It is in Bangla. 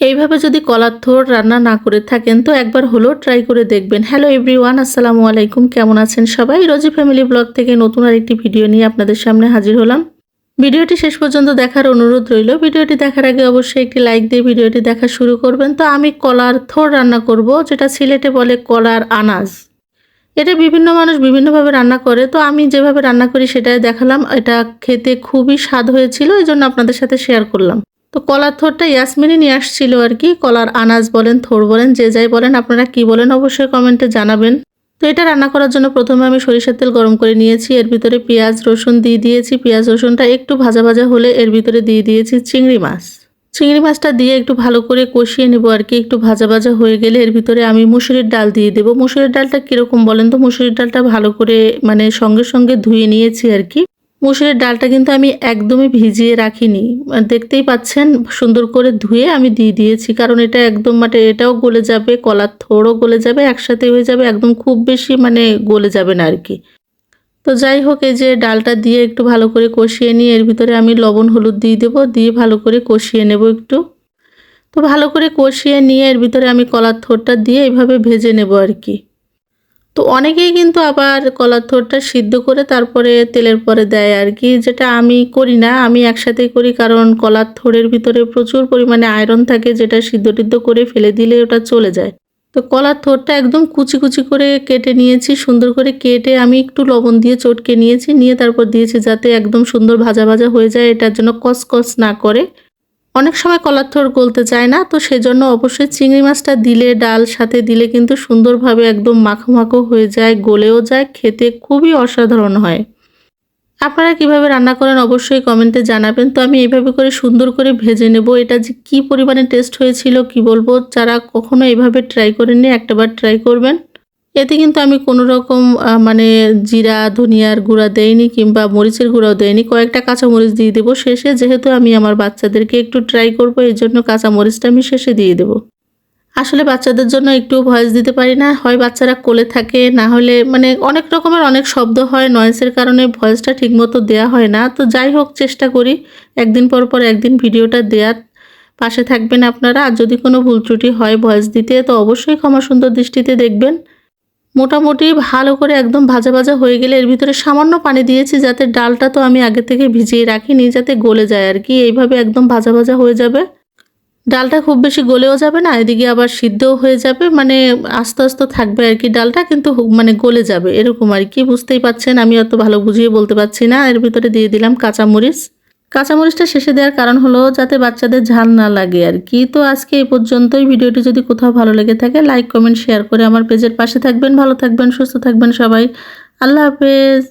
এইভাবে যদি কলার থোর রান্না না করে থাকেন, তো একবার হলেও ট্রাই করে দেখবেন। হ্যালো এভরিওয়ান আসসালামু আলাইকুম। কেমন আছেন সবাই? রোজি ফ্যামিলি ব্লগ থেকে নতুন আরেকটি ভিডিও নিয়ে আপনাদের সামনে হাজির হলাম। ভিডিওটি শেষ পর্যন্ত দেখার অনুরোধ রইল। ভিডিওটি দেখার আগে অবশ্যই একটি লাইক দিয়ে ভিডিওটি দেখা শুরু করবেন। তো আমি কলার থোর রান্না করব, যেটা সিলেটে বলে কলার আনাজ। এটা বিভিন্ন মানুষ বিভিন্নভাবে রান্না করে, তো আমি যেভাবে রান্না করি সেটাই দেখালাম। এটা খেতে খুবই স্বাদ হয়েছিল এই জন্য আপনাদের সাথে শেয়ার করলাম। তো কলার থোরটা ইয়াসমিনই নিয়ে আসছিল আর কি। কলার আনাজ বলেন, থোর বলেন, যে যাই বলেন, আপনারা কি বলেন অবশ্যই কমেন্টে জানাবেন। তো এটা রান্না করার জন্য প্রথমে আমি সরিষার তেল গরম করে নিয়েছি। এর ভিতরে পেঁয়াজ, রসুন দিয়ে দিয়েছি। পেঁয়াজ, রসুনটা একটু ভাজা ভাজা হলে এর ভিতরে দিয়ে দিয়েছি চিংড়ি মাছ। চিংড়ি মাছটা দিয়ে একটু ভালো করে কষিয়ে নেব আর কি। একটু ভাজা ভাজা হয়ে গেলে এর ভিতরে আমি মুসুরির ডাল দিয়ে দেবো। মুসুরির ডালটা কীরকম বলেন তো? মুসুরির ডালটা ভালো করে মানে সঙ্গে সঙ্গে ধুয়ে নিয়েছি আর কি। মুসুরির ডালটা কিন্তু আমি একদমই ভিজিয়ে রাখিনি। মানে দেখতেই পাচ্ছেন, সুন্দর করে ধুয়ে আমি দিয়ে দিয়েছি, কারণ এটা একদম মানে এটাও গলে যাবে, কলার থোড়ও গলে যাবে, একসাথে হয়ে যাবে, একদম খুব বেশি মানে গলে যাবে না আর কি। তো যাই হোক, এই যে ডালটা দিয়ে একটু ভালো করে কষিয়ে নিয়ে, এর ভিতরে আমি লবণ, হলুদ দিয়ে দেবো, দিয়ে ভালো করে কষিয়ে নেব একটু। তো ভালো করে কষিয়ে নিয়ে, এর ভিতরে আমি কলার থোরটা দিয়ে এইভাবে ভেজে নেব আর কি। তো অনেকেই কিন্তু আবার কলার থোরটা সিদ্ধ করে তারপরে তেলের পরে দেয় আর কি, যেটা আমি করি না। আমি একসাথেই করি কারণ কলার থোড়ের ভিতরে প্রচুর পরিমাণে আয়রন থাকে যেটা সিদ্ধ টিদ্ধ করে ফেলে দিলে ওটা চলে যায়। তো কলার থোরটা একদম কুচি কুচি করে কেটে নিয়েছি, সুন্দর করে কেটে আমি একটু লবণ দিয়ে চটকে নিয়েছি, নিয়ে তারপর দিয়েছি যাতে একদম সুন্দর ভাজা ভাজা হয়ে যায়, এটার জন্য কসকস না করে। অনেক সময় কলার থোর গলতে চায় না, তো সেজন্য অবশ্যই চিংড়ি মাছটা দিলে, ডাল সাথে দিলে কিন্তু সুন্দরভাবে একদম মাখো মাখো হয়ে যায়, গলেও যায়, খেতে খুবই অসাধারণ হয়। আপনারা কীভাবে রান্না করেন অবশ্যই কমেন্টে জানাবেন। তো আমি এইভাবে করে সুন্দর করে ভেজে নেব। এটা যে কী পরিমাণে টেস্ট হয়েছিল কি বলব, যারা কখনো এইভাবে ট্রাই করেননি, একটাবার ট্রাই করবেন। এতে কিন্তু আমি কোনো রকম মানে জিরা, ধনিয়ার গুঁড়া দেইনি কিংবা মরিচের গুঁড়াও দেইনি। কয়েকটা কাঁচামরিচ দিয়ে দেবো শেষে, যেহেতু আমি আমার বাচ্চাদেরকে একটু ট্রাই করব, এই জন্য কাঁচামরিচটা আমি শেষে দিয়ে দেবো। আসলে বাচ্চাদের জন্য একটু ভয়েস দিতে পারি না, হয় বাচ্চারা কোলে থাকে, না হলে মানে অনেক রকমের অনেক শব্দ হয় নয়েসের কারণে ভয়েসটা ঠিকমতো দেয়া হয় না। তো যাই হোক, চেষ্টা করি একদিন পর পর একদিন ভিডিওটা দেওয়ার পাশে থাকবেন আপনারা, আর যদি কোনো ভুল ত্রুটি হয় ভয়েস দিতে, তো অবশ্যই ক্ষমা সুন্দর দৃষ্টিতে দেখবেন। মোটামুটি ভালো করে একদম ভাজা ভাজা হয়ে গেলে এর ভিতরে সামান্য পানি দিয়েছি, যাতে ডালটা তো আমি আগে থেকে ভিজিয়ে রাখিনি, যাতে গলে যায় আর কি। এইভাবে একদম ভাজা ভাজা হয়ে যাবে। ডালটা খুব বেশি গলেও যাবে না, এদিকে আবার সিদ্ধও হয়ে যাবে মানে আস্তে আস্তে থাকবে আর কি ডালটা, কিন্তু মানে গলে যাবে, এরকম আর কি। বুঝতেই পাচ্ছেন আমি অত ভালো বুঝিয়ে বলতে পারছি না। এর ভিতরে দিয়ে দিলাম কাঁচামরিচ। কাঁচামরিচটা শেষে দেওয়ার কারণ হলো যাতে বাচ্চাদের ঝাল না লাগে আর কি। তো আজকে এই পর্যন্তই। ভিডিওটি যদি কোথাও ভালো লেগে থাকে লাইক কমেন্ট শেয়ার করে আমার পেজের পাশে থাকবেন। ভালো থাকবেন, সুস্থ থাকবেন সবাই। আল্লাহ হাফেজ।